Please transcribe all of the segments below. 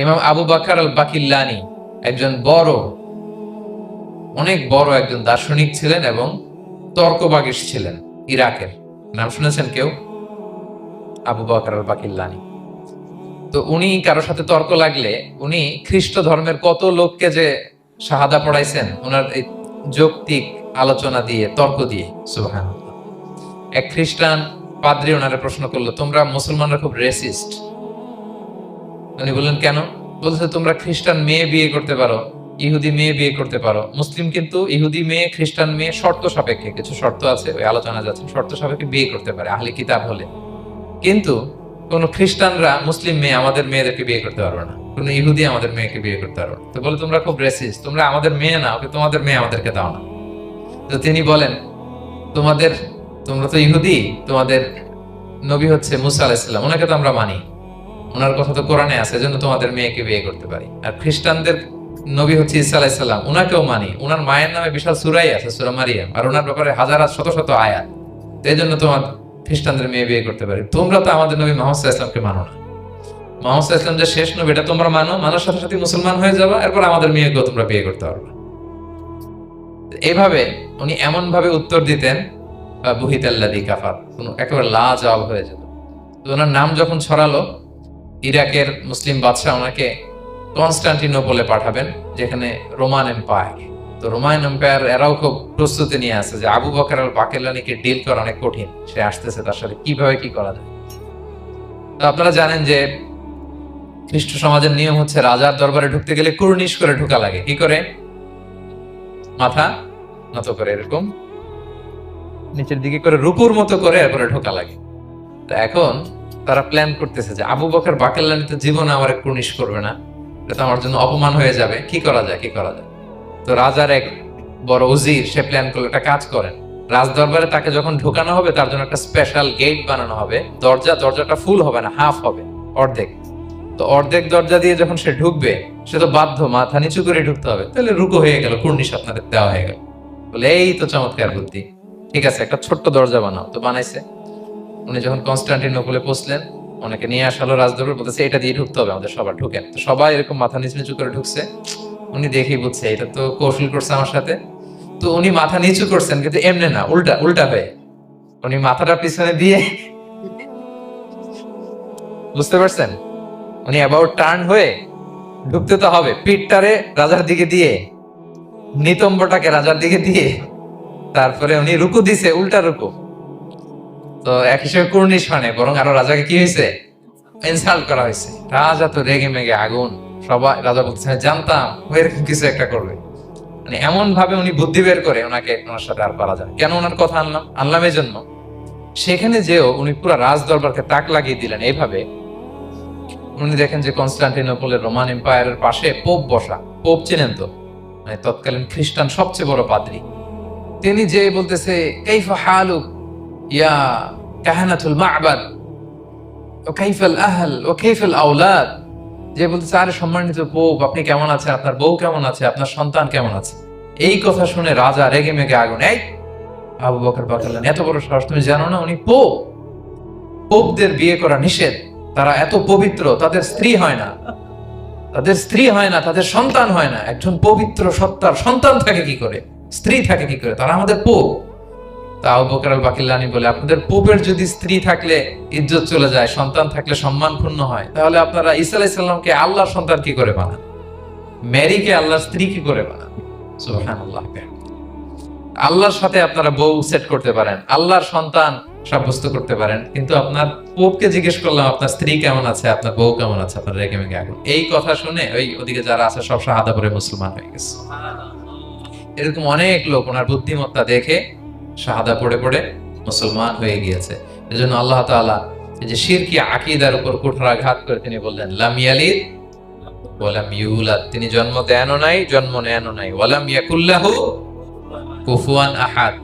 ইমাম আবু বাকার আল বাকিল্লানি একজন বড়, অনেক বড় একজন দার্শনিক ছিলেন এবং তর্কবাগিস ছিলেন ইরাকের। নাম শুনেছেন কেউ? আবু বাকার আল বাকিল্লানি তো উনি কারোর সাথে তর্ক লাগলে উনি খ্রিস্ট ধর্মের কত লোককে যে শাহাদা পড়াইছেন ওনার এই যৌক্তিক আলোচনা দিয়ে, তর্ক দিয়ে সুবহান এক খ্রিস্টান পাদ্রি ওনারে প্রশ্ন করল, তোমরা মুসলমানরা খুব রেসিস্ট উনি বললেন, কেন? বলছে, তোমরা খ্রিস্টান মেয়ে বিয়ে করতে পারো, ইহুদি মেয়ে বিয়ে করতে পারো। মুসলিম কিন্তু ইহুদি মেয়ে, খ্রিস্টান মেয়ে শর্ত সাপেক্ষে, কিছু শর্ত আছে, ওই আলোচনা যাচ্ছে, শর্ত সাপেক্ষে বিয়ে করতে পারে, আহলে কিতাব হলে। কিন্তু কোন খ্রিস্টানরা মুসলিম মেয়ে আমাদের মেয়েদেরকে বিয়ে করতে পারবে না, কোন ইহুদি আমাদের মেয়েকে বিয়ে করতে পারবে না। তো বলে, তোমরা খুব রেসিস তোমরা আমাদের মেয়ে না, ওকে তোমাদের মেয়ে আমাদেরকে দাও না। তো তিনি বলেন, তোমাদের, তোমরা তো ইহুদি, তোমাদের নবী হচ্ছে মুসা আলাইসাল্লাম ওনাকে তো আমরা মানি। ওনার কথা তো কোরআনে আছে, এজন্য তোমাদের মেয়েকে বিয়ে করতে পারি। আর খ্রিস্টানদের নবী হচ্ছে ইসা আলাইসাল্লাম ওনাকেও মানি। ওনার মায়ের নামে বিশাল সুরাই আছে, সুরা মারিয়াম, আর ওনার ব্যাপারে হাজার শত শত আয়াত। এই জন্য তোমার খ্রিস্টানদের মেয়ে বিয়ে করতে পারি। তোমরা তো আমাদের নবী মোহাম্মদ ইসলামকে মানো না। মোহাম্মদ ইসলাম যে শেষ নবী, এটা তোমরা মানো? মানার সাথে সাথে মুসলমান হয়ে যাবা, এরপর আমাদের মেয়েকেও তোমরা বিয়ে করতে পারবে। এভাবে উনি এমন ভাবে উত্তর দিতেন বুহিত আল্লাদি কাফার একেবারে লা জবাব হয়ে যেত। ওনার নাম যখন ছড়ালো ইরাকের মুসলিম বাদশাহ ওনাকে কনস্টান্টিনোপলে পাঠাবেন, যেখানে রোমান এম্পায়ার। তো রোমান এম্পায়ার এরাও খুব প্রস্তুতি নিয়ে আছে যে আবু বকর আল বাকেলানিকে ডিল করা অনেক কঠিন। সে আসতেছে তার সাথে। কীভাবে কি করা যায়? তো আপনারা জানেন যে খ্রিস্ট সমাজের নিয়ম হচ্ছে রাজার দরবারে ঢুকতে গেলে কুর্নিশ করে ঢোকা লাগে। কি করে? মাথা নত করে এরকম। নিচের দিকে করে রূপুর মতো করে এরপরে ঢোকা লাগে। তো এখন তারা প্ল্যান করতেছে যে আবু বকর বাকেল্লানি তো জীবনে আমার কুর্নিশ করবে না। এটা তো আমার জন্য অপমান হয়ে যাবে। কি করা যায়? কি করা যায়? তো রাজার এক বড় উজির, সে প্ল্যান করল, একটা কাজ করেন। রাজ দরবারে তাকে যখন ঢোকানো হবে, তার জন্য একটা স্পেশাল গেট বানানো হবে। দরজা, দরজাটা ফুল হবে না হাফ হবে, অর্ধেক। তো অর্ধেক দরজা দিয়ে যখন সে ঢুকবে, সে তো বাধ্য, মাথা নিচু করে ঢুকতে হবে। তাহলে রুকো হয়ে গেল, কুর্নিশ আপনাদের দেওয়া হয়ে গেল। বলে, এই তো চমৎকার বুদ্ধি। ঠিক আছে, একটা ছোট্ট দরজা বানাও। তো বানাইছে। উনি যখন কনস্টান্টিনোপলে পৌঁছলেন, ওনাকে নিয়ে আসালো রাজদরবার, বলতেছে, এটা দিয়ে ঢুকতে হবে, আমাদের সবার ঢুকেন তো সবাই এরকম মাথা নিচু নিচু করে ঢুকছে। উনি দেখেই বুঝছে, এটা তো কৌশল করছে আমার সাথে। তো উনি মাথা নিচু করছেন, কিন্তু এমনি না, উল্টা উল্টা হয়ে। উনি মাথাটা পিছনে দিয়ে বুঝতে পারছেন? উনি অ্যাবাউট টার্ন হয়ে ঢুকতে তো হবে, পিঠটারে রাজার দিকে দিয়ে, নিতম্বটাকে রাজার দিকে দিয়ে, তারপরে উনি রুকু দিছে, উল্টা রুকু। তো এক হিসেবে কুর্নিশ মানে বরং আরও রাজাকে কি হয়েছে? ইনসাল্ট করা হয়েছে। রাজা তো রেগে মেগে আগুন, সবাই, রাজা বলছে জানতাম এরকম কিছু একটা করবে। মানে এমন ভাবে উনি বুদ্ধি বের করে ওনাকে, ওনার সাথে আর পারা যায়। কেন ওনার কথা আনলাম? আনলাম এই জন্য সেখানে যেও উনি পুরো রাজ দরবারকে তাক লাগিয়ে দিলেন এইভাবে। উনি দেখেন যে কনস্টান্টিনোপলের রোমান এম্পায়ারের পাশে পোপ বসা। পোপ চেনেন তো? মানে তৎকালীন খ্রিস্টান সবচেয়ে বড় পাদ্রী। তিনি যে বলতেছে, কাইফা হালুক? মা'বাদ ও কাইফাল আহল ও কাইফাল আওলাদ যে বলতেছে আরে সম্মানিত পোপ আপনি কেমন আছেন? আপনার বউ কেমন আছে? আপনার সন্তান কেমন আছে? এই কথা শুনে রাজা রেগে মেগে আগুন, এই আবু বকর বাকাল্লান এত বড় সাহস, তুমি জানো না, উনি পোপ। পোপদের বিয়ে করা নিষেধ। তারা এত পবিত্র, তাদের স্ত্রী হয় না। তাদের স্ত্রী হয় না, তাদের সন্তান হয় না। একজন পবিত্র সত্তার সন্তান থাকে কি করে? স্ত্রী থাকে কি করে? তারা আমাদের পোপ। আপনারা আল্লাহর করে করে সাথে আপনারা বউ সেট করতে পারেন, আল্লাহর সন্তান সাব্যস্ত করতে পারেন, কিন্তু আপনার পোপকে জিজ্ঞেস করলাম, আপনার স্ত্রী কেমন আছে? আপনার বউ কেমন আছে? আপনার রেগে মেগে আগুন? এই কথা শুনে ওই ওদিকে যারা আছে সব শাহাদা পরে মুসলমান হয়ে গেছে। এরকম অনেক লোক, ওনার বুদ্ধিমত্তা দেখে শাহাদা পড়ে পড়ে মুসলমান হয়ে গিয়েছে। এজন্য আল্লাহ তাআলা এই যে শিরকি আকীদার উপর কুঠারাঘাত করে তিনি বললেন, লাম ইউলাদ। তিনি জন্ম দেনও নাই, জন্ম নেনও নাই। ওয়ালাম ইয়াকুল্লাহু কুফুয়ান আহাদ।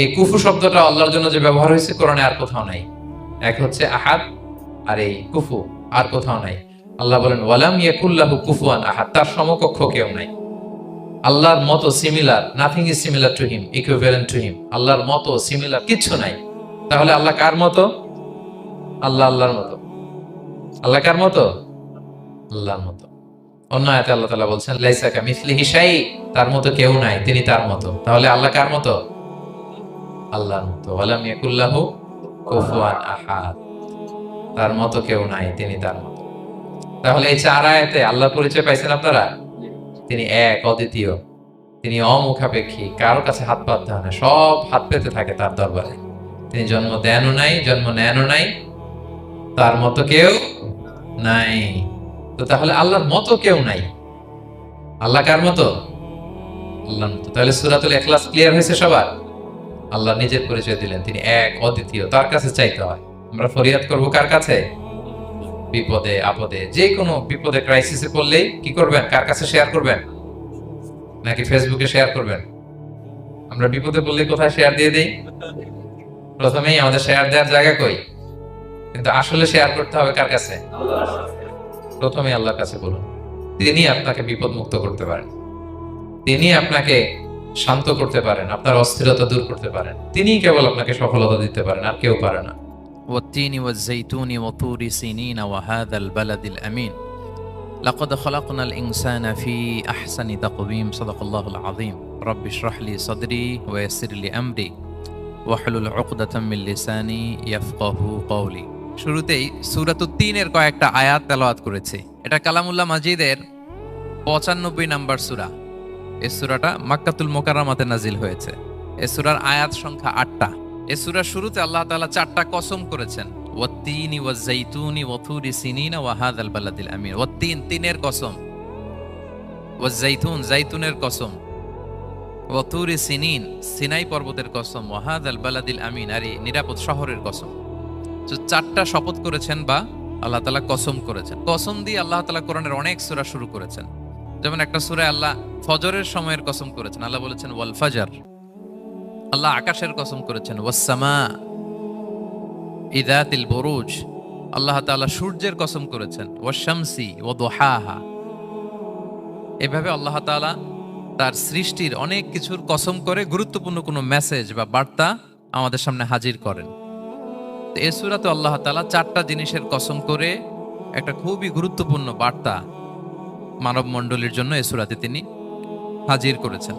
এই কুফু শব্দটা আল্লাহর জন্য যে ব্যবহার হয়েছে, কোরআনে আর কোথাও নাই। এক হচ্ছে আহাদ, আর এই কুফু আর কোথাও নাই। আল্লাহ বলেন ওয়ালাম ইয়াকুল্লাহু কুফুয়ান আহাদ। তার সমকক্ষ কেউ নাই। আল্লাহর মতো similar nothing is similar to him equivalent to him আল্লাহর মতো সিমিলার কিচ্ছু নাই। তাহলে আল্লাহ কার মতো? আল্লাহ আল্লাহর মতো। আল্লাহ কার মতো? আল্লাহর মতো। অন্য আয়াতে আল্লাহ তাআলা বলছেন, লাইসা কামিসলিহি শাই তার মতো কেউ নাই, তিনি তার মতো। তাহলে আল্লাহ কার মতো? আল্লাহর মতো। ওয়ালাম ইয়াকুল্লাহু কুফুয়ান আহাদ। তার মতো কেউ নাই, তিনি তার মতো। তাহলে এই চার আয়াতে আল্লাহর পরিচয় পাইছেন আপনারা? তিনি এক, অদ্বিতীয়। তিনি অমুখাপেক্ষী, কারও কাছে হাত পাততে হয় না, সব হাত পেতে থাকে তার দরবারে। তিনি জন্ম দেনও নাই, জন্ম নেনও নাই, তার মতো কেউ নাই। তো তাহলে আল্লাহর মতো কেউ নাই? আল্লাহ কার মতো? আল্লাহর মতো। তাহলে সুরাতুল এখলাস ক্লিয়ার হয়েছে সবার? আল্লাহ নিজের পরিচয় দিলেন, তিনি এক, অদ্বিতীয়। তার কাছে চাইতে হয়। আমরা ফরিয়াদ করব কার কাছে? বিপদে, আপদে, যে কোনো বিপদে ক্রাইসিসে পড়লেই কি করবেন? কার কাছে শেয়ার করবেন? নাকি ফেসবুকে শেয়ার করবেন? আমরা বিপদে পড়লে কোথায় শেয়ার দিয়ে দেই? প্রথমেই আমাদের শেয়ার দেওয়ার জায়গা কই? কিন্তু আসলে শেয়ার করতে হবে কার কাছে? প্রথমে আল্লাহর কাছে বলুন। তিনি আপনাকে বিপদ মুক্ত করতে পারেন। তিনি আপনাকে শান্ত করতে পারেন, আপনার অস্থিরতা দূর করতে পারেন। তিনি কেবল আপনাকে সফলতা দিতে পারেন, আর কেউ পারে না। والتين والزيتون وطور سينين وهذا البلد الأمين لقد خلقنا الإنسان في أحسن تقويم صدق الله العظيم رب اشرح لي صدري ويسر لي أمري واحلل عقدة من لساني يفقه قولي শুরুতেই সুরাতুত তিনের কয়েকটা আয়াত তেলাওয়াত করেছে এটা কালামুল্লাহ মাজিদের পঁচানব্বই নাম্বার সুরা এই সুরাটা মাক্কাতুল মোকাররামাতে নাজিল হয়েছে এই সুরার আয়াত সংখ্যা আটটা এই সুরার শুরুতে আল্লাহ তাআলা চারটা কসম করেছেন, ওয়াত্তিনি ওয়াজাইতুনি ওয়াথুরি সিনিনা ওয়া হাযাল বালাদিল আমিন। ওয়াত্তিন, তিনের কসম। ওয়াজাইতুন জাইতুনের কসম। ওয়াথুরি সিনিন, সিনাই পর্বতের কসম। ওয়া হাযাল বালাদিল আমিন, আর নিরাপদ শহরের কসম। তো চারটা শপথ করেছেন বা আল্লাহ তালা কসম করেছেন। কসম দিয়ে আল্লাহ তালা কোরআনের অনেক সূরা শুরু করেছেন। যেমন একটা সূরায় আল্লাহ ফজরের সময়ের কসম করেছেন। আল্লাহ বলেছেন ওয়াল ফাজার আল্লাহ আকাশের কসম করেছেন ওয়াসামা ইদাতিল বরুজ। আল্লাহ তাআলা সূর্যের কসম করেছেন ওয়াশামসি ও দোহাহা এভাবে আল্লাহ তাআলা তার সৃষ্টির অনেক কিছুর কসম করে গুরুত্বপূর্ণ কোনো মেসেজ বা বার্তা আমাদের সামনে হাজির করেন। তো এ সূরাতে আল্লাহ তাআলা চারটা জিনিসের কসম করে একটা খুবই গুরুত্বপূর্ণ বার্তা মানব মণ্ডলীর জন্য এ সূরাতে তিনি হাজির করেছেন।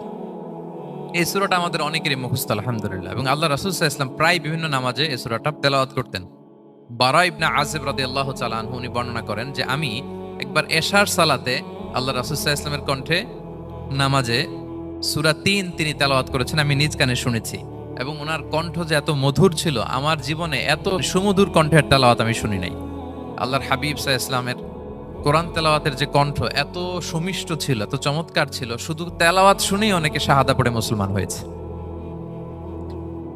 এই সুরাটা আমাদের অনেকেরই মুখস্থ, আলহামদুলিল্লাহ। এবং আল্লাহ রাসুল ইসলাম প্রায় বিভিন্ন নামাজে এই সুরাটা তেলাওয়াত করতেন। বারা ইবনা আসিফ রাদি আল্লাহ চালান উনি বর্ণনা করেন যে আমি একবার এশার সালাতে আল্লাহ রাসুল ইসলামের কণ্ঠে নামাজে সুরা তিন তিনি তেলাওয়াত করেছেন, আমি নিজ কানে শুনেছি। এবং ওনার কণ্ঠ যে এত মধুর ছিল, আমার জীবনে এত সুমধুর কণ্ঠের তেলাওয়াত আমি শুনি নাই। আল্লাহর হাবিব সাহা ইসলামের কোরআন তেলাওয়াতের যে কণ্ঠ এত সুমিষ্ট ছিল, এত চমৎকার ছিল, শুধু তেলাওয়াত শুনেই অনেকে শাহাদা পড়ে মুসলমান হয়েছে।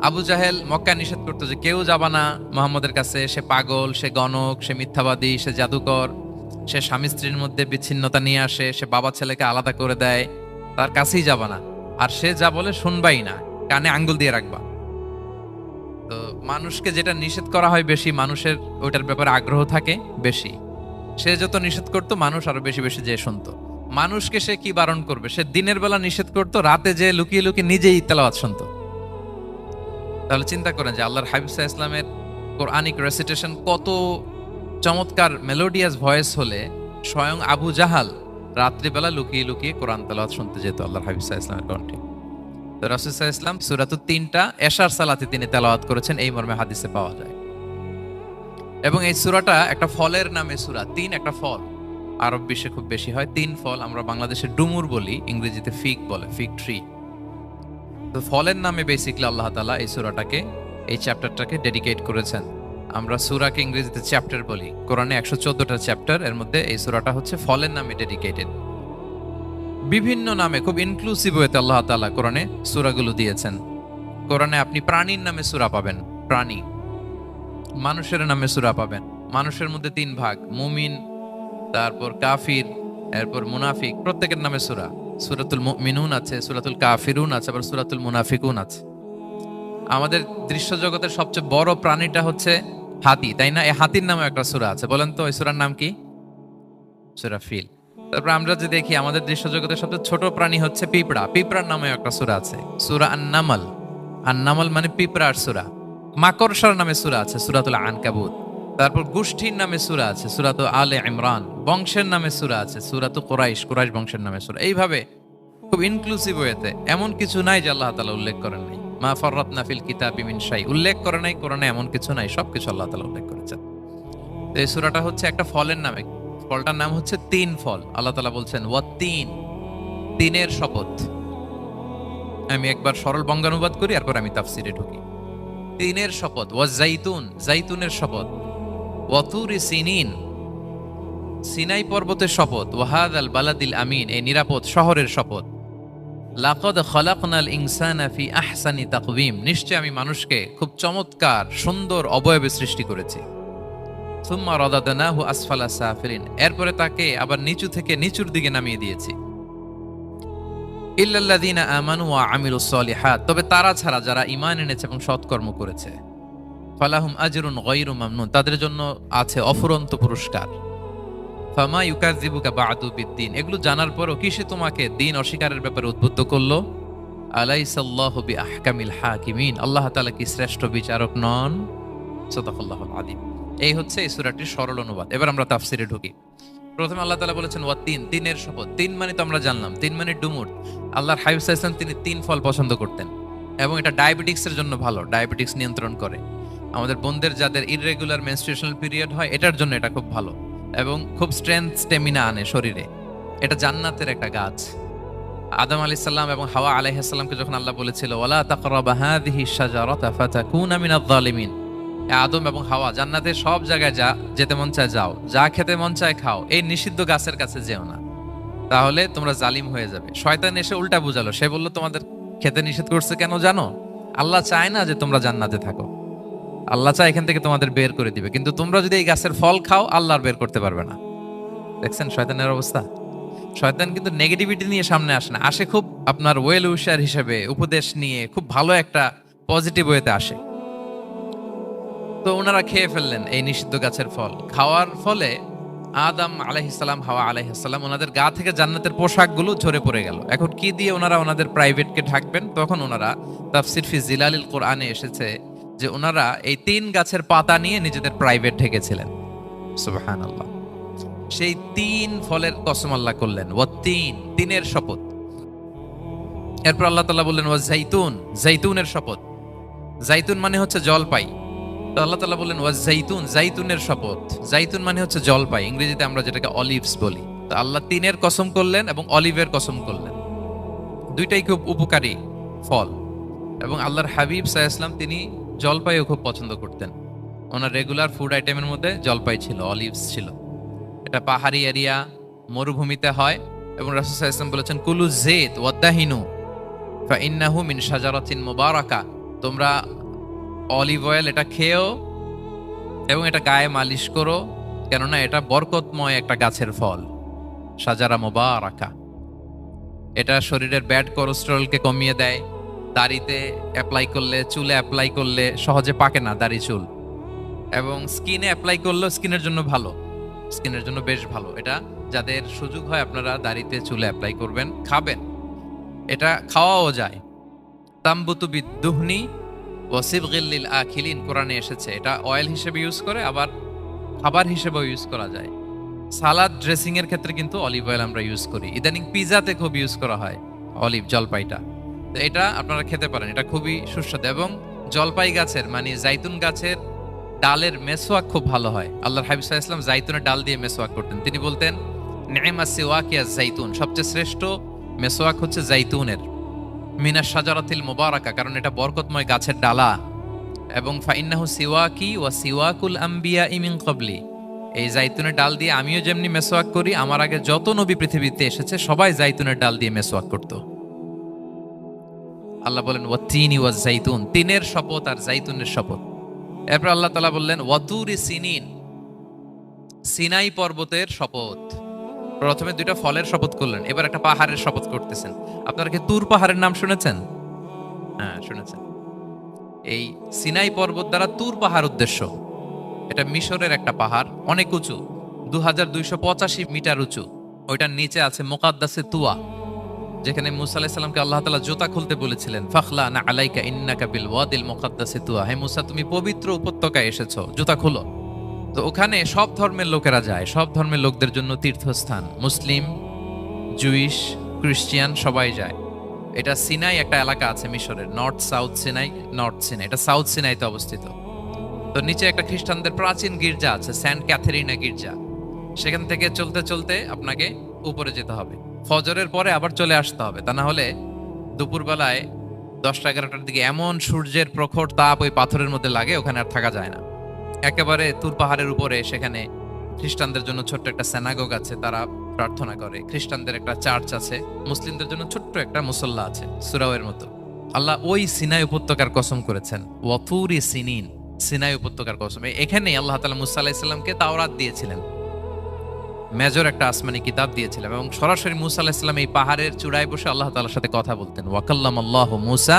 আবু জাহেল মক্কা নিষেধ করতো যে কেউ যাবা না, মোহাম্মদের কাছে সে পাগল, সে গণক, সে মিথ্যাবাদী, সে জাদুকর, সে স্বামী স্ত্রীর মধ্যে বিচ্ছিন্নতা নিয়ে আসে, সে বাবা ছেলেকে আলাদা করে দেয়, তার কাছেই যাবা না। আর সে যা বলে শুনবাই না, কানে আঙ্গুল দিয়ে রাখবা। তো মানুষকে যেটা নিষেধ করা হয় বেশি, মানুষের ওইটার ব্যাপারে আগ্রহ থাকে বেশি। সে যত নিষেধ করতো, মানুষ আরও বেশি বেশি যে শুনতো। মানুষকে সে কি বারণ করবে? সে দিনের বেলা নিষেধ করতো, রাতে যে লুকিয়ে লুকিয়ে নিজেই তেলাওয়াত শুনতো। তাহলে চিন্তা করেন যে আল্লাহর হাবিবসা ইসলামের কোরআনিক রেসিটেশন কত চমৎকার মেলোডিয়াস ভয়েস হলে স্বয়ং আবু জাহাল রাত্রিবেলা লুকিয়ে লুকিয়ে কোরআন তেলাওয়াত শুনতে যেত আল্লাহর হাবিবসা ইসলামের কণ্ঠে। তো রাসুলসাহ ইসলাম সুরাতু তিনটা, এশার সালাতে তিনি তেলাওয়াত করেছেন, এই মর্মে হাদিসে পাওয়া যায়। এবং এই সুরাটা একটা ফলের নামে সুরা, তিন একটা ফল। আরব বিশ্বে খুব বেশি হয়, তিন ফল আমরা বাংলাদেশে ডুমুর বলি, ইংরেজিতে ফিক বলে ফিক ট্রি। তো ফলের নামে বেসিকলি আল্লাহ তালা এই সুরাটাকে, এই চ্যাপ্টারটাকে ডেডিকেট করেছেন। আমরা সুরাকে ইংরেজিতে চ্যাপ্টার বলি, কোরআনে একশো চোদ্দটা চ্যাপ্টার এর মধ্যে এই সুরাটা হচ্ছে ফলের নামে ডেডিকেটেড বিভিন্ন নামে, খুব ইনক্লুসিভ ওয়েতে আল্লাহ তালা কোরআনে সুরাগুলো দিয়েছেন। কোরআনে আপনি প্রাণীর নামে সুরা পাবেন, প্রাণী। মানুষের নামে সুরা পাবেন। মানুষের মধ্যে তিন ভাগ, মুমিন, তারপর কাফির, এরপর মুনাফিক, প্রত্যেকের নামে সুরা। সুরাতুল মিনুন আছে, সুরাতুল কাফিরুন আছে, আবার সুরাতুল মুনাফিকুন আছে। আমাদের দৃশ্য জগতের সবচেয়ে বড় প্রাণীটা হচ্ছে হাতি, তাই না? এই হাতির নামে একটা সুরা আছে। বলেন তো ওই সুরার নাম কি? সুরা ফিল। তারপর আমরা যে দেখি, আমাদের দৃশ্য জগতের সবচেয়ে ছোট প্রাণী হচ্ছে পিঁপড়া। পিঁপড়ার নামে একটা সুরা আছে। সুরা আন্নামাল। আন্নামাল মানে পিঁপড়ার সুরা। মাকড়সার নামে সুরা আছে, সুরাতুল আনকাবুত। তারপর গোষ্ঠীর নামে সুরা আছে, সুরাত আলে ইমরান। বংশের নামে সুরা আছে সুরা তো কোরাইশ কোরাইশ বংশের নামে সুরা। এইভাবে খুব ইনক্লুসিভ ওয়েতে, এমন কিছু নাই যে আল্লাহ তালা উল্লেখ করেন নাই। মা ফররাত নাফিল কিতাব ইমিন শাই, উল্লেখ করে নাই, কোরআনে এমন কিছু নাই, সবকিছু আল্লাহ তালা উল্লেখ করেছেন। এই সুরাটা হচ্ছে একটা ফলের নামে ফলটার নাম হচ্ছে তিন ফল। আল্লাহ তালা বলছেন, ওয়া তিন, তিনের শপথ। আমি একবার সরল বঙ্গানুবাদ করি, এরপর আমি তাফসিরে ঢুকি। তিনের শপথ, ওয়া জাইতুন জাইতুনের শপথ ওয়াতুরি সিনিন, সিনাই পর্বতের শপথ ওয়াহাদ আল বালাদিল আমিন, এই নিরাপদ শহরের শপথ। লাকদ খলাকনাল ইনসানা ফি আহসানি তাকওয়িম, নিশ্চয় আমি মানুষকে খুব চমৎকার, সুন্দর অবয়বে সৃষ্টি করেছি। সুম্মা রাদাদনাহু আসফালা সাফিলিন এরপরে তাকে আবার নিচু থেকে নিচুর দিকে নামিয়ে দিয়েছি। ইল্লাল্লাযীনা আমানু ওয়া আমিলুস সলিহাত। তবে তারা ছাড়া যারা ঈমান এনেছে এবং সৎকর্ম করেছে, ফালাহুম আজরুন গায়রু মামনুন, তাদের জন্য আছে অফুরন্ত পুরস্কার। ফামা ইউকাযিবুকা বা'দু বিদ্দিন। এগুলো জানার পরও কিসে তোমাকে দিন অস্বীকারের ব্যাপারে উদ্বুদ্ধ করল? আলাইসাল্লাহু বিআহকামিল হাকিমিন। আল্লাহ তাআলা কি শ্রেষ্ঠ বিচারক নন? সাদাকাল্লাহুল আযীম এই হচ্ছে এই সূরাটির সরল অনুবাদ। এবার আমরা তাফসিরে ঢুকি। প্রথমে আল্লাহ তালা বলেছেন, ওয়া তিন, তিনের শপথ। তিন মানে তো আমরা জানলাম, তিন মানে ডুমুর। আল্লাহর হাবিব সাল্লাল্লাহু তিনি তিন ফল পছন্দ করতেন এবং এটা ডায়াবেটিক্সের জন্য ভালো, ডায়াবেটিক্স নিয়ন্ত্রণ করে। আমাদের বোনদের যাদের ইররেগুলার মেনস্ট্রুয়েশনাল পিরিয়ড হয়, এটার জন্য এটা খুব ভালো এবং খুব স্ট্রেংথ স্টেমিনা আনে শরীরে। এটা জান্নাতের একটা গাছ। আদম আলাইহিস সালাম এবং হাওয়া আলাইহিস সালামকে যখন আল্লাহ বলেছিল, ওয়ালা তাকরাবা হাদিহি শাজারাতা ফাতাকুনা মিনাজ জালিমিন আদম এবং হাওয়া, জান্নাতে সব জায়গায় যা, যেতে মন চায় যাও। যা খেতে মন চায় খাও। এই নিষিদ্ধ গাছের কাছে যেও না। তাহলে তোমরা জালিম হয়ে যাবে। শয়তান এসে উল্টা বুঝালো। সে বলল, তোমাদের খেতে নিষেধ করছে কেন জানো? আল্লাহ চায় না যে তোমরা জান্নাতে থাকো। আল্লাহ চায় এখান থেকে তোমাদের বের করে দিবে। কিন্তু তোমরা যদি এই গাছের ফল খাও আল্লাহ আর বের করতে পারবে না। দেখছেন শয়তানের অবস্থা? শয়তান কিন্তু নেগেটিভিটি নিয়ে সামনে আসে না। আসে খুব আপনার ওয়েল উইশার হিসেবে উপদেশ নিয়ে খুব ভালো একটা পজিটিভ ওয়েতে আসে। তো ওনারা খেয়ে ফেললেন এই নিষিদ্ধ গাছের ফল। খাওয়ার ফলে আদম আলাইহিসাল্লাম হাওয়া আলাইহিসাল্লাম ওনাদের গা থেকে জান্নাতের পোশাকগুলো ঝরে পড়ে গেল। এখন কি দিয়ে ওনারা ওনাদের প্রাইভেটকে ঢাকবেন? তখন ওনারা তাফসির ফি জিলালিল কোরআনে এসেছে যে ওনারা এই তিন গাছের পাতা নিয়ে নিজেদের প্রাইভেট ঢেকেছিলেন। সুবহানাল্লাহ। সেই তিন ফলের কসম আল্লাহ করলেন। ও তিন, তিনের শপথ। এরপর আল্লাহ তাআলা বললেন ও জাইতুন জাইতুনের শপথ। জাইতুন মানে হচ্ছে জলপাই। তো আল্লাহ তাআলা বললেন, ওয়া জাইতুন জাইতুনের শপথ। জাইতুন মানে হচ্ছে জলপাই। ইংরেজিতে আমরা যেটাকে অলিভস বলি। তো আল্লাহ তিনের কসম করলেন এবং অলিভের কসম করলেন। দুইটাই খুব উপকারী ফল। এবং আল্লাহর হাবিব সাহা তিনি জলপাইও খুব পছন্দ করতেন। ওনার রেগুলার ফুড আইটেমের মধ্যে জলপাই ছিল, অলিভস ছিল। এটা পাহাড়ি এরিয়া মরুভূমিতে হয় এবং রাসূল আলাইহি ওয়াসাল্লাম বলেছেন, কুলু জেত ওয়াদাহিনু ফা ইন্নাহু মিন শাজারাতিন মুবারাকা। তোমরা অলিভ অয়েল এটা খেয়েও এবং এটা গায়ে মালিশ করো, কেননা এটা বরকতময় একটা গাছের ফল। সাজারা মোবারাকা। এটা শরীরের ব্যাড কোলেস্টেরলকে কমিয়ে দেয়, দাড়িতে অ্যাপ্লাই করলে, চুলে অ্যাপ্লাই করলে, সহজে পাকে না দাড়ি, চুল। এবং স্কিনে অ্যাপ্লাই করলেও স্কিনের জন্য ভালো। স্কিনের জন্য বেশ ভালো। এটা যাদের সুযোগ হয় আপনারা দাড়িতে, চুলে অ্যাপ্লাই করবেন, খাবেন। এটা খাওয়াও যায়। তাম্বুতু বিদ্দুহনি ওয়াসিবগিল্লিল আখিলিন কোরআনে এসেছে। এটা অয়েল হিসেবে ইউজ করে, আবার খাবার হিসেবেও ইউজ করা যায়। সালাদ ড্রেসিং এর ক্ষেত্রে কিন্তু অলিভ অয়েল আমরা ইউজ করি। ইদানিং পিজাতে খুব ইউজ করা হয় অলিভ জলপাইটা। তো এটা আপনারা খেতে পারেন, এটা খুবই সুস্বাদু এবং জলপাই গাছের মানে জাইতুন গাছের ডালের মেসোয়াক খুব ভালো হয়। আল্লাহর হাবিব আলাইহি জাইতুনের ডাল দিয়ে মেসোয়াক করতেন। তিনি বলতেন নেমা সিওয়াকিয়া জাইতুন। সবচেয়ে শ্রেষ্ঠ মেসোয়াক হচ্ছে জাইতুনের। মিনাস সাজারাতিল মোবারাকা, কারণ এটা বরকতময় গাছের ডালা। এবং ফাইন্নাহু সিওয়াকি ওয়া সিওয়াকুল আম্বিয়া ইমিন কবলি এই জাইতুনের ডাল দিয়ে আমিও যেমনি মেসোয়াক করি, আমার আগে যত নবী পৃথিবীতে এসেছে, সবাই জাইতুনের ডাল দিয়ে মেসোয়াক করত। আল্লাহ বলেন, ওয়া তিনি ওয়া জাইতুন তিনের শপথ আর জাইতুনের শপথ। এরপর আল্লাহ তাআলা বললেন ওয়াতুরি সিনিন সিনাই পর্বতের শপথ। প্রথমে দুইটা ফলের শপথ করলেন, এবার একটা পাহাড়ের শপথ করতেছেন। আপনারা কি তুর পাহাড়ের নাম শুনেছেন? হ্যাঁ শুনেছেন। এই সিনাই পর্বত দ্বারা তুর পাহাড় উদ্দেশ্য। এটা মিশরের একটা পাহাড়, অনেক উঁচু দু হাজার দুইশো পঁচাশি মিটার উঁচু। ওইটার নিচে আছে মোকাদ্দাসে তুয়া, যেখানে মুসা আলাইসাল্লামকে আল্লাহ তালা জুতা খুলতে বলেছিলেন, ফাখলা না আলাইকা ইন্নাকা বিল ওয়াদিল মোকাদ্দাসে তুয়া। হে মুসা, তুমি পবিত্র উপত্যকায় এসেছ, জোতা খুলো। তো ওখানে সব ধর্মের লোকেরা যায়, সব ধর্মের লোকদের জন্য তীর্থস্থান। মুসলিম, জুইশ, ক্রিশ্চিয়ান সবাই যায়। এটা সিনাই একটা এলাকা আছে মিশরের, north south Sinai, north Sinai, এটা সাউথ সিনাইতে অবস্থিত। তো নিচে একটা খ্রিস্টানদের প্রাচীন গির্জা আছে স্যান্ট ক্যাথেরিনা গির্জা। সেখান থেকে চলতে চলতে আপনাকে উপরে যেতে হবে। ফজরের পরে আবার চলে আসতে হবে। তা না হলে দুপুরবেলায় দশটা এগারোটার দিকে এমন সূর্যের প্রখর তাপ ওই পাথরের মধ্যে লাগে, ওখানে আর থাকা যায় না। একেবারে তুর পাহাড়ের উপরে সেখানে খ্রিস্টানদের জন্য ছোট্ট একটা সেনাগোগ আছে, তারা প্রার্থনা করে। খ্রিস্টানদের একটা চার্চ আছে, মুসলিমদের জন্য ছোট্ট একটা মুসল্লা আছে, সুরাওয়ের মতো। আল্লাহ ওই সিনাই উপত্যকার কসম করেছেন, ওয়াতুরি সিনিন, সিনাই উপত্যকার কসম। এখানেই আল্লাহ তালা মুসা আলাহিসাল্লামকে তাওরাত দিয়েছিলেন। মেজর একটা আসমানি কিতাব দিয়েছিলেন এবং সরাসরি মুসা আলাহিসাল্লাম এই পাহাড়ের চূড়ায় বসে আল্লাহ তালার সাথে কথা বলতেন। ওয়াকাল্লাম আল্লাহ মুসা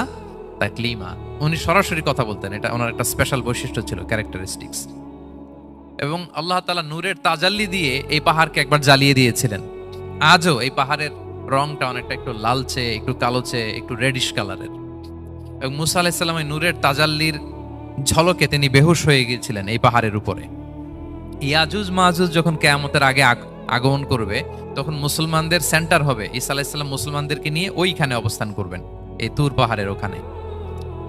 তাকলিমা উনি সরাসরি কথা বলতেন, এটা ওনার একটা স্পেশাল বৈশিষ্ট্য ছিল ক্যারেক্টারিস্টিক্স এবং আল্লাহ তালা নূরের তাজাল্লি দিয়ে এই পাহাড়কে একবার জ্বালিয়ে দিয়েছিলেন। আজও এই পাহাড়ের রংটা অনেকটা একটু লালচে, একটু কালোচে, একটু রেডিশ কালারের এবং মুসা আলাহিসাল্লাম এই নূরের তাজাল্লির ঝলকে তিনি বেহুশ হয়ে গিয়েছিলেন এই পাহাড়ের উপরে। ইয়াজুজ মাহুজ যখন কেয়ামতের আগে আগ- আগমন করবে, তখন মুসলমানদের সেন্টার হবে। ঈসা আলাইসাল্লাম মুসলমানদেরকে নিয়ে ওইখানে অবস্থান করবেন, এই তুর পাহাড়ের ওখানে।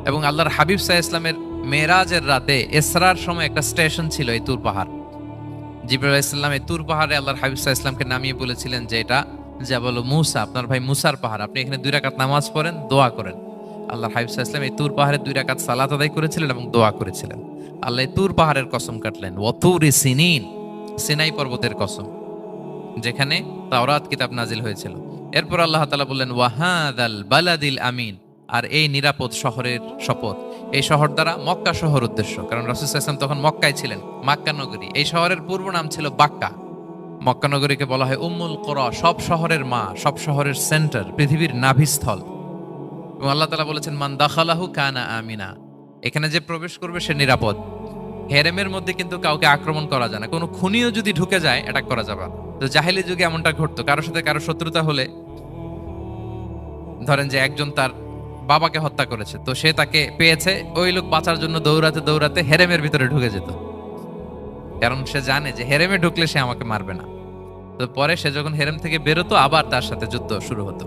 এবং আল্লাহর হাবিব সাহা ইসলামের মেরাজের রাতে এসরার সময় একটা স্টেশন ছিল এই তুর পাহাড়। জিবরুল ইসলাম এই তুর পাহাড়ে আল্লাহর হাবিব সাহা ইসলামকে নামিয়ে বলেছিলেন যে এটা জাবাল মুসা, আপনার ভাই মুসার পাহাড়। আপনি এখানে দুই রাকাত নামাজ পড়েন, দোয়া করেন। আল্লাহর হাবিব সাহা ইসলাম এই তুর পাহাড়ে দুই রাকাত সালাত আদায় করেছিলেন এবং দোয়া করেছিলেন। আল্লাহ তুর পাহাড়ের কসম কাটলেন ওয়াতুরি সিনিন সিনাই পর্বতের কসম, যেখানে তাওরাত কিতাব নাজিল হয়েছিল। এরপর আল্লাহ তাআলা বললেন ওয়াহাদাল বালাদিল আমিন আর এই নিরাপদ শহরের শপথ। এই শহর দ্বারা মক্কা শহর উদ্দেশ্য। কারণ সাল্লাল্লাহু তখন মক্কায় ছিলেন, মাক্কা নগরী। এই শহরের পূর্ব নাম ছিল বাক্কা। মক্কা নগরীকে বলা হয় উম্মুল কোরা, সব শহরের মা, সব শহরের সেন্টার, পৃথিবীর নাভিস্থল। এবং আল্লাহ তাআলা বলেছেন, মান দাখালাহু কানা আমিনা। এখানে যে প্রবেশ করবে সে নিরাপদ। হেরেমের মধ্যে কিন্তু কাউকে আক্রমণ করা যায় না। কোনো খুনিও যদি ঢুকে যায় অ্যাটাক করা যাবে তো জাহেলি যুগে এমনটা ঘটতো। কারোর সাথে কারও শত্রুতা হলে, ধরেন যে একজন তার বাবাকে হত্যা করেছে। তো সে তাকে পেয়েছে। ওই লোক বাঁচার জন্য দৌড়াতে দৌড়াতে হেরেমের ভিতরে ঢুকে যেত। কারণ সে জানে যে হেরেমে ঢুকলে সে আমাকে মারবে না। তো পরে সে যখন হেরেম থেকে বেরোতো, আবার তার সাথে যুদ্ধ শুরু হতো।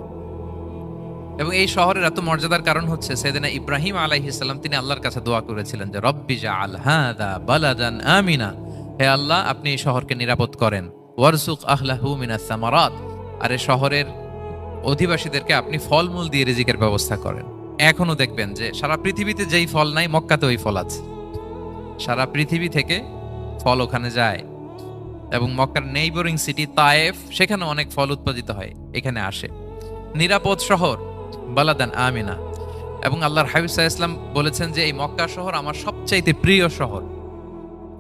এবং এই শহরের এত মর্যাদার কারণ হচ্ছে, সেদিনা ইব্রাহিম আলাইহিসাল্লাম তিনি আল্লাহর কাছে দোয়া করেছিলেন যে, রব্বি জা আল হাদা বালাদান আমিনা। হে আল্লাহ, আপনি এই শহরকে নিরাপদ করেন। ওয়ারসুক আহলাহু মিনাস সামারাত। আর এই শহরের অধিবাসীদেরকে আপনি ফলমূল দিয়ে রিজিকের ব্যবস্থা করেন। এখনও দেখবেন যে সারা পৃথিবীতে যেই ফল নাই মক্কাতে ওই ফল আছে। সারা পৃথিবী থেকে ফল ওখানে যায় এবং মক্কার নেইবরিং সিটি তায়েফ সেখানে অনেক ফল উৎপাদিত হয়, এখানে আসে। নিরাপদ শহর, বালাদান আমিনা। এবং আল্লাহর হাবিব সাহা ইসলাম বলেছেন যে এই মক্কা শহর আমার সবচাইতে প্রিয় শহর।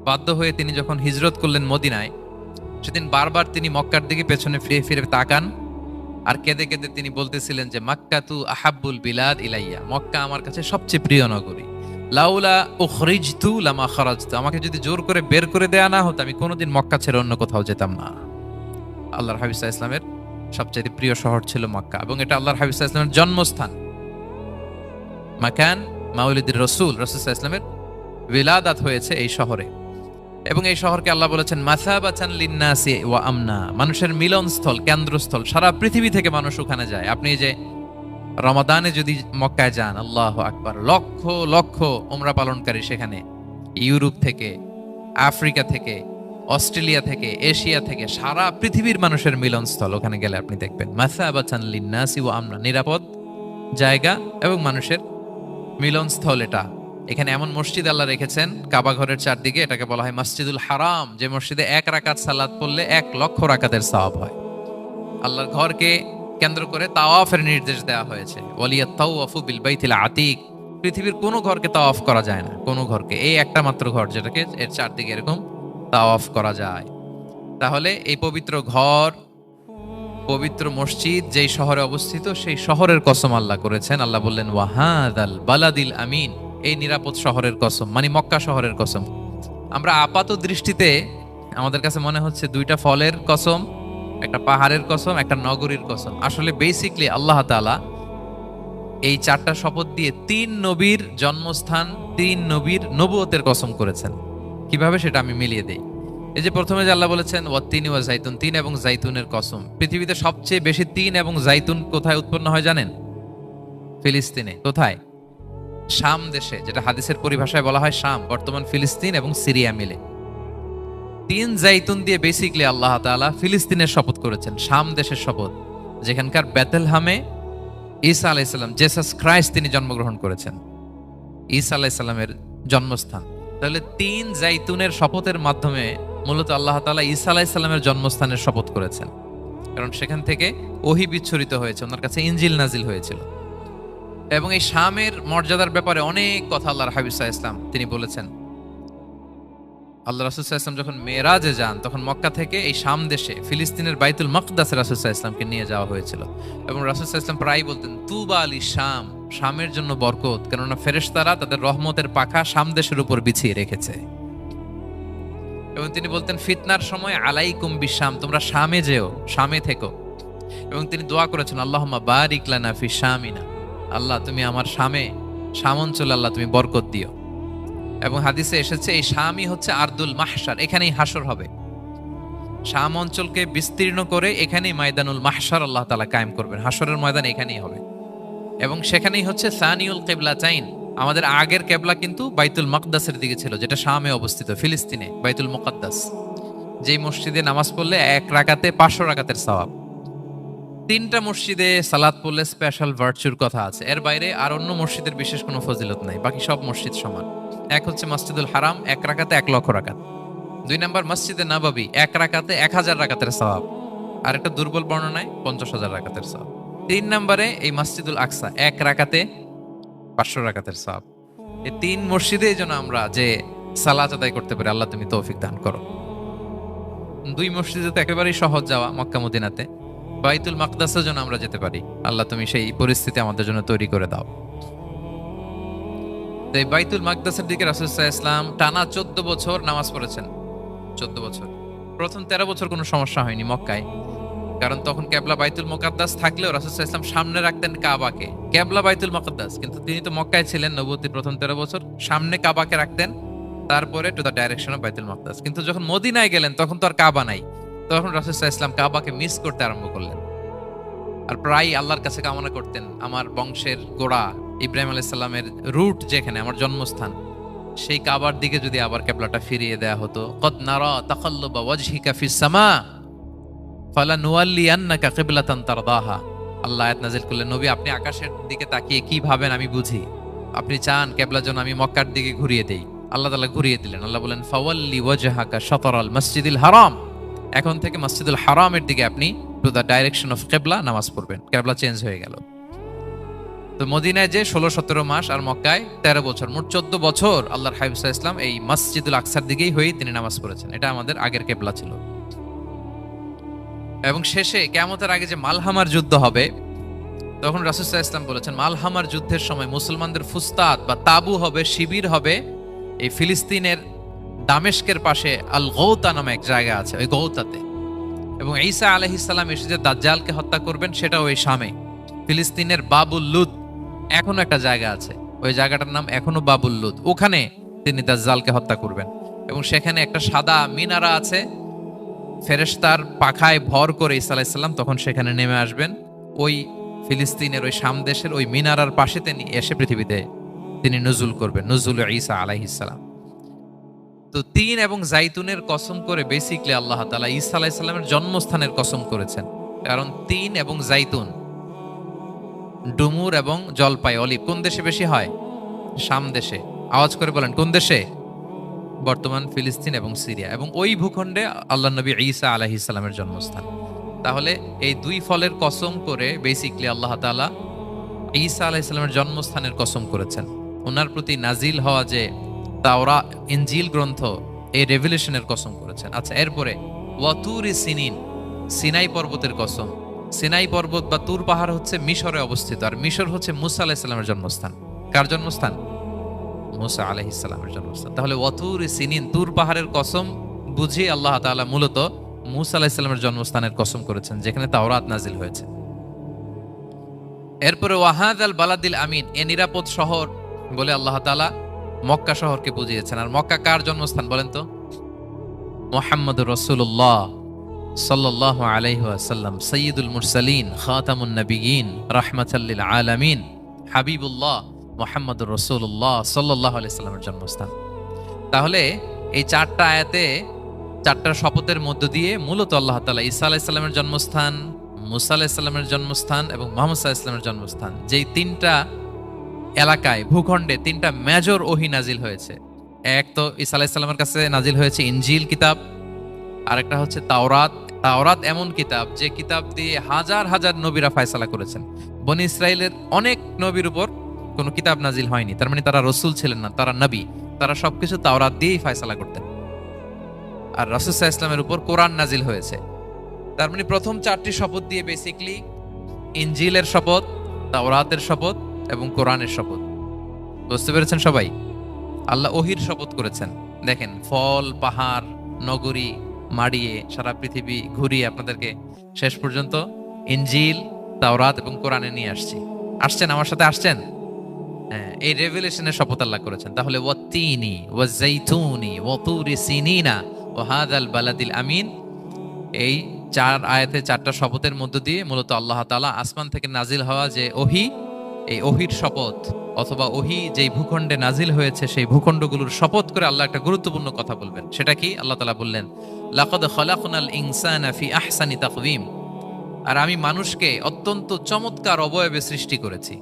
বাধ্য হয়ে তিনি যখন হিজরত করলেন মদিনায়, সেদিন বারবার তিনি মক্কার দিকে পেছনে ফিরে ফিরে তাকান। আর কেঁদে কেঁদে তিনি বলতেছিলেন যে, মাক্কা তু আহাব্বুল বিলাদ ইলাইয়া। মক্কা আমার কাছে সবচেয়ে প্রিয় নগরী। লাউলা উখরিজতু লামা খারাজতু। আমাকে যদি জোর করে বের করে দেয়া না হতো, আমি কোনোদিন মক্কা ছেড়ে অন্য কোথাও যেতাম না। আল্লাহর হাবিব সাহা ইসলামের সবচেয়ে প্রিয় শহর ছিল মক্কা এবং এটা আল্লাহর হাবিব সাহা ইসলামের জন্মস্থান। মাকান মাউলিদুর রসুল রসুল ইসলামের বিলাদাত হয়েছে এই শহরে। এবং এই শহরকে আল্লাহ বলেছেন মাসাবাচান লিন্নাসি ওয়া আমনা। মানুষের মিলনস্থল, কেন্দ্রস্থল, সারা পৃথিবী থেকে মানুষ ওখানে যায়। আপনি যে রমাদানে যদি মক্কায় যান, আল্লাহ আকবার, লক্ষ লক্ষ ওমরা পালনকারী সেখানে। ইউরোপ থেকে, আফ্রিকা থেকে, অস্ট্রেলিয়া থেকে, এশিয়া থেকে, সারা পৃথিবীর মানুষের মিলনস্থল ওখানে গেলে আপনি দেখবেন। মাসাবাচান লিন্নাসি ওয়া আমনা, নিরাপদ জায়গা এবং মানুষের মিলনস্থল এটা। এখানে এমন মসজিদ আল্লাহ রেখেছেন, কাবা ঘরের চারদিকে, এটাকে বলা হয় মসজিদুল হারাম, যে মসজিদে এক রাকাত সালাত পড়লে এক লক্ষ রাকাতের সওয়াব হয়। আল্লাহর ঘরকে কেন্দ্র করে তাওয়াফের নির্দেশ দেওয়া হয়েছে। ওয়ালিয়া তাওয়াফু বিল বাইতিল আতিক। পৃথিবীর কোনো ঘরকে তাওয়াফ করা যায় না, কোনো ঘরকে। এই একটা মাত্র ঘর যেটাকে এর চারদিকে এরকম তাওয়াফ করা যায়। তাহলে এই পবিত্র ঘর, পবিত্র মসজিদ যেই শহরে অবস্থিত, সেই শহরের কসম আল্লাহ করেছেন। আল্লাহ বললেন ওয়াহাদ আল বালাদিল আমিন। এই নিরাপদ শহরের কসম মানে মক্কা শহরের কসম। আমরা আপাত দৃষ্টিতে আমাদের কাছে মনে হচ্ছে দুইটা ফলের কসম, একটা পাহাড়ের কসম, একটা নগরীর কসম। আসলে বেসিকলি আল্লাহ তালা এই চারটা শপথ দিয়ে তিন নবীর জন্মস্থান, তিন নবীর নবুয়তের কসম করেছেন। কীভাবে সেটা আমি মিলিয়ে দেই? এই যে প্রথমে যে আল্লাহ বলেছেন, ওয়াত্তিন ওয়া জাইতুন তিন এবং জাইতুনের কসম। পৃথিবীতে সবচেয়ে বেশি তিন এবং জাইতুন কোথায় উৎপন্ন হয় জানেন? ফিলিস্তিনে। কোথায়? শাম দেশে, যেটা হাদিসের পরিভাষায় বলা হয় শাম, বর্তমান ফিলিস্তিন এবং সিরিয়া মিলে। তিন জাইতুন দিয়ে বেসিকলি আল্লাহ তাআলা ফিলিস্তিনের শপথ করেছেন, শাম দেশের শপথ, যেখানকার বেতেলহামে ঈসা আলাইসাল্লাম জেসাস ক্রাইস্ট তিনি জন্মগ্রহণ করেছেন। ঈসা আলাইসাল্লামের জন্মস্থান। তাহলে তিন জাইতুনের শপথের মাধ্যমে মূলত আল্লাহ তালা ঈসা আলাইসাল্লামের জন্মস্থানের শপথ করেছেন। কারণ সেখান থেকে ওহি বিচ্ছুরিত হয়েছে, ওনার কাছে ইঞ্জিল নাজিল হয়েছিল। এবং এই শামের মর্যাদার ব্যাপারে অনেক কথা আল্লাহর হাবিসা ইসলাম তিনি বলেছেন। আল্লাহ রাসুসাহ ইসলাম যখন মেয়েরাজে যান, তখন মক্কা থেকে এই শাম দেশে, ফিলিস্তিনের বাইতুল মকদাসে রাসুসাহ ইসলামকে নিয়ে যাওয়া হয়েছিল। এবং রাসুসাহ ইসলাম প্রায় বলতেন, তুবা আলী শাম, শামের জন্য বরকত। কেননা ফেরেশতারা তাদের রহমতের পাখা শাম দেশের উপর বিছিয়ে রেখেছে। এবং তিনি বলতেন, ফিতনার সময় আলাইকুম বিশাম, তোমরা শামে যেও, শামে থেকো। এবং তিনি দোয়া করেছেন আল্লাহমা বারিক লানা ফি শামিনা। আল্লাহ, তুমি আমার শামে শাম অঞ্চলে আল্লাহ, তুমি বরকত দিও। এবং হাদিসে এসেছে, এই শামই হচ্ছে আর্দুল মাহসার এখানেই হাসর হবে। শাম অঞ্চলকে বিস্তীর্ণ করে এখানেই ময়দানুল মাহসার আল্লাহ তালা কায়েম করবেন। হাসরের ময়দান এখানেই হবে। এবং সেখানেই হচ্ছে সানিউল কেবলা চাইন আমাদের আগের কেবলা কিন্তু বাইতুল মকদাসের দিকে ছিল, যেটা শামে অবস্থিত, ফিলিস্তিনে, বাইতুল মুকাদ্দাস। যেই মসজিদে নামাজ পড়লে এক রাকাতে পাঁচশো রাকাতের সওয়াব। তিনটা মসজিদে সালাদ পড়লে স্পেশাল ভার্চুর কথা আছে। এর বাইরে আর অন্য মসজিদের বিশেষ কোনো ফজিলত নাই। বাকি সব মসজিদ সমান। এক হচ্ছে মসজিদুল হারাম, এক রাকাতে এক লক্ষ রাকাত। দুই নম্বর মসজিদে নাবাবি, এক রাকাতে এক হাজার রাকাতের সওয়াব। আর একটা দুর্বল বর্ণনায় পঞ্চাশ হাজার রাকাতের সওয়াব। তিন নম্বরে এই মসজিদুল আকসা, এক রাকাতে পাঁচশো রাকাতের সওয়াব। এই তিন মসজিদে যেন আমরা যে সালাত আদায় করতে পারি, আল্লাহ তুমি তৌফিক দান করো। দুই মসজিদে তো একেবারেই সহজ যাওয়া মক্কা মদিনাতে বাইতুল মাকদাসের জন্য আমরা যেতে পারি। আল্লাহ, তুমি সেই পরিস্থিতি আমাদের জন্য তৈরি করে দাও। এই বাইতুল মাকদাসের দিকে রাসুলসাহ ইসলাম টানা চোদ্দ বছর নামাজ পড়েছেন। চোদ্দ বছর। প্রথম তেরো বছর কোনো সমস্যা হয়নি মক্কায়। কারণ তখন ক্যাবলা বাইতুল মোকাদ্দাস থাকলেও রাসুলসাহ ইসলাম সামনে রাখতেন কাবাকে। ক্যাবলা বাইতুল মোকাদ্দাস, কিন্তু তিনি তো মক্কায় ছিলেন নবতী প্রথম তেরো বছর। সামনে কাবাকে রাখতেন, তারপরে টু দ্য ডাইরেকশন অফ বাইতুল মাকদাস কিন্তু যখন মদিনায় গেলেন, তখন তো আর কাবা নাই। তখন রাসুলসাহ ইসলাম কাবাকে মিস করতে আরম্ভ করলেন। আর প্রায় আল্লাহর কাছে কামনা করতেন, আমার বংশের গোড়া ইব্রাহিম আলাইসাল্লামের রুট যেখানে, আমার জন্মস্থান, সেই কাবার দিকে যদি আবার কেবলাটা ফিরিয়ে দেয়া হতো, কদ নারা তাকাল্লুবা ওয়াজহিকা ফিস সামা, ফালা নুয়াল্লিয়ান্নাকা কিবলাতান তারদাহা। আল্লাহ আয়াত নাজিল করলেন, নবী, আপনি আকাশের দিকে তাকিয়ে কি ভাবেন আমি বুঝি। আপনি চান কেবলা যেন আমি মক্কার দিকে ঘুরিয়ে দেই। আল্লাহ তাআলা ঘুরিয়ে দিলেন। আল্লাহ বলেন, ফাওয়াল্লি ওয়াজহাকা শাতরাল মসজিদুল হারাম। এখন থেকে মসজিদুল হারামের দিকে আপনি টু দ্য ডাইরেকশন অফ কেবলা নামাজ পড়বেন। কেবলা চেঞ্জ হয়ে গেল। তো মদিনায় যে ষোলো, সতেরো মাস আর মক্কায় তেরো বছর, মোট চোদ্দ বছর আল্লাহর হাবিবসা ইসলাম এই মসজিদুল আকসার দিকেই হয়েই তিনি নামাজ পড়েছেন। এটা আমাদের আগের কেবলা ছিল। এবং শেষে কেমতের আগে যে মালহামার যুদ্ধ হবে, তখন রাসুসাহ ইসলাম বলেছেন, মালহামার যুদ্ধের সময় মুসলমানদের ফুস্তাদ বা তাবু হবে, শিবির হবে এই ফিলিস্তিনের দামেস্কের পাশে আল গৌতা নামে এক জায়গা আছে, ওই গৌতাতে। এবং ঈসা আলহিসাল্লাম এসে যে দাজ্জালকে হত্যা করবেন সেটা ওই শামে। ফিলিস্তিনের বাবুল লুদ এখনও একটা জায়গা আছে। ওই জায়গাটার নাম এখনও বাবুল লুদ ওখানে তিনি দাজ্জালকে হত্যা করবেন। এবং সেখানে একটা সাদা মিনারা আছে। ফেরেশতার পাখায় ভর করে ঈসা আলাইসাল্লাম তখন সেখানে নেমে আসবেন। ওই ফিলিস্তিনের ওই সামদেশের ওই মিনারার পাশে তিনি এসে পৃথিবীতে তিনি নজুল করবেন, নজুল ঈসা আলাইহিসাল্লাম তো তিন এবং জাইতুনের কসম করে বেসিকলি আল্লাহ তালা ঈসা আলাইসাল্লামের জন্মস্থানের কসম করেছেন। কারণ তিন এবং জাইতুন, ডুমুর এবং জলপাই, অলিভ, কোন দেশে বেশি হয়? শাম দেশে। আওয়াজ করে বলেন, কোন দেশে? বর্তমান ফিলিস্তিন এবং সিরিয়া। এবং ওই ভূখণ্ডে আল্লাহ নবী ঈসা আলাহি ইসলামের জন্মস্থান। তাহলে এই দুই ফলের কসম করে বেসিকলি আল্লাহ তালা ঈসা আলাহ ইসলামের জন্মস্থানের কসম করেছেন। ওনার প্রতি নাজিল হওয়া যে তাওরা ইঞ্জিল গ্রন্থ এই রেভলিউশনের কসম করেছেন। আচ্ছা এরপরে ওয়াতুর সিনিন, সিনাই পর্বতের কসম। সিনাই পর্বত বা তুর পাহাড় হচ্ছে মিশরে অবস্থিত, আর মিশর হচ্ছে মুসা আলাহিসাল্লামের জন্মস্থান। কার জন্মস্থান? মুসা জন্মস্থান। তাহলে সিনিন, তুর পাহাড়ের কসম বুঝিয়ে আল্লাহ তাআলা মূলত মুসা আলাইহিসসালামের জন্মস্থানের কসম করেছেন, যেখানে তাওরাত নাজিল হয়েছে। এরপরে ওয়াহাদ আল বালাদিল আমিন, এ নিরাপদ শহর বলে আল্লাহ তাআলা মক্কা শহরকে বুঝিয়েছেন। আর মক্কা কার জন্মস্থান বলেন তো? মোহাম্মদ রসুল্লাহ সাল্লাহ আলাইহাল্লাম সৈয়দুল মুরসালিন, খাতামুন নবীন রাহমাতাল্লিল আলামিন, হাবিবুল্লাহ মোহাম্মদ রসুল্লাহ সাল্লাহ আলাইসাল্লামের জন্মস্থান। তাহলে এই চারটা আয়াতে, চারটা শপথের মধ্য দিয়ে মূলত আল্লাহ তালা ঈসা আলাইসাল্লামের জন্মস্থান, মুসা আলাইসাল্লামের জন্মস্থান এবং মোহাম্মদ সাল্লাহ ইসলামের জন্মস্থান। যেই তিনটা এলাকায় ভূখণ্ডে তিনটা মেজর ওহি নাজিল হয়েছে। এক তো ঈসা আলাইসাল্লামের কাছে নাজিল হয়েছে ইনজিল কিতাব, আরেকটা হচ্ছে তাওরাত। তাওরাত এমন কিতাব যে কিতাব দিয়ে হাজার হাজার নবীরা ফায়সালা করেছেন। বনি ইসরায়েলের অনেক নবীর উপর কোনো কিতাব নাজিল হয়নি। তার মানে তারা রসুল ছিলেন না, তারা নবী। তারা সবকিছু তাওরাত দিয়েই ফায়সালা করতেন। আর রাসুসাহ ইসলামের উপর কোরআন নাজিল হয়েছে। তার মানে প্রথম চারটি শপথ দিয়ে বেসিকলি ইনজিলের শপথ, তাওরাতের শপথ এবং কোরআনের শপথ। বুঝতে পেরেছেন সবাই? আল্লাহ ওহির শপথ করেছেন। দেখেন ফল পাহাড় নগরী মাড়িয়ে সারা পৃথিবী ঘুরিয়ে আপনাদেরকে শেষ পর্যন্ত ইঞ্জিল তাওরাত এবং কোরআনে নিয়ে আসছি। আসছেন? আমার সাথে আসছেন? হ্যাঁ, এই রেভেলেশনের শপথ আল্লাহ করেছেন। তাহলে ওয়াত্তিনি ওয়াজাইতুনি ওয়াতুরি সিনিনা ও হাদাল বালাদিল আমিন। এই চার আয়াতে চারটা শপথের মধ্য দিয়ে মূলত আল্লাহ তাআলা আসমান থেকে নাজিল হওয়া যে ওহি এই ওহির শপথ অথবা ওহি যেই ভূখণ্ডে নাজিল হয়েছে, সেই ভূখণ্ডগুলোর শপথ করে আল্লাহ একটা গুরুত্বপূর্ণ কথা বলবেন। সেটা কি? আল্লাহ তালা বললেন, লাকদ খলাকুনাল ইনসানা ফি আহসানি তাকভিম আর আমি মানুষকে অত্যন্ত চমৎকার অবয়বে সৃষ্টি করেছি।